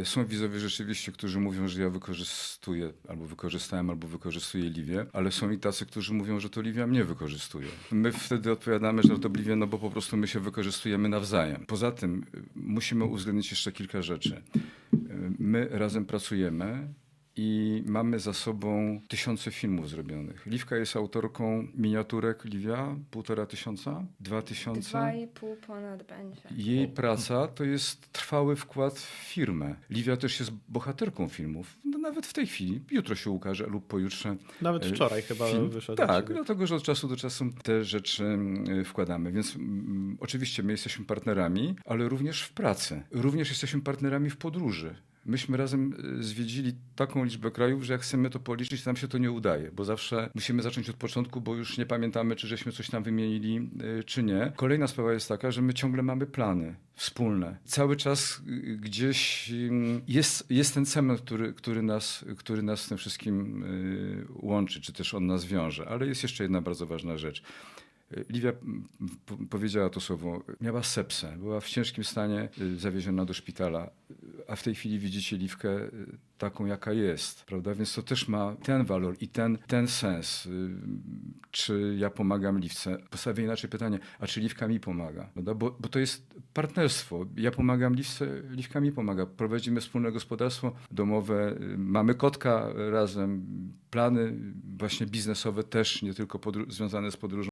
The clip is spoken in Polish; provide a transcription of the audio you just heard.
E, Są widzowie rzeczywiście, którzy mówią, że ja wykorzystuję, albo wykorzystałem, albo wykorzystuję Liwię, ale są i tacy, którzy mówią, że to Liwia mnie wykorzystuje. My wtedy odpowiadamy, że no bo po prostu my się wykorzystujemy nawzajem. Poza tym y, musimy uwzględnić jeszcze kilka rzeczy. Y, My razem pracujemy, i mamy za sobą tysiące filmów zrobionych. Liwka jest autorką miniaturek Liwia, półtora tysiąca, dwa tysiące. Dwa i pół ponad będzie. Jej praca to jest trwały wkład w firmę. Liwia też jest bohaterką filmów. No, nawet w tej chwili. Jutro się ukaże lub pojutrze. Nawet e, wczoraj chyba film. wyszedł. Tak, dlatego że od czasu do czasu te rzeczy mm, wkładamy. Więc mm, oczywiście my jesteśmy partnerami, ale również w pracy. Również jesteśmy partnerami w podróży. Myśmy razem y, zwiedzili taką liczbę krajów, że jak chcemy to policzyć, nam się to nie udaje, bo zawsze musimy zacząć od początku, bo już nie pamiętamy, czy żeśmy coś tam wymienili, y, czy nie. Kolejna sprawa jest taka, że my ciągle mamy plany wspólne. Cały czas y, gdzieś jest, jest ten cement, który, który, nas, który nas z tym wszystkim łączy, czy też on nas wiąże. Ale jest jeszcze jedna bardzo ważna rzecz. Liwia p- powiedziała to słowo, miała sepsę, była w ciężkim stanie, zawieziona do szpitala, a w tej chwili widzicie Liwkę y, taką, jaka jest, prawda? Więc to też ma ten walor i ten, ten sens. Y, Czy ja pomagam Liwce? Postawię inaczej pytanie, a czy Liwka mi pomaga? Prawda? Bo, bo to jest partnerstwo. Ja pomagam Liwce, Liwka mi pomaga. Prowadzimy wspólne gospodarstwo domowe, y, mamy kotka razem, plany właśnie biznesowe też, nie tylko związane z podróżą.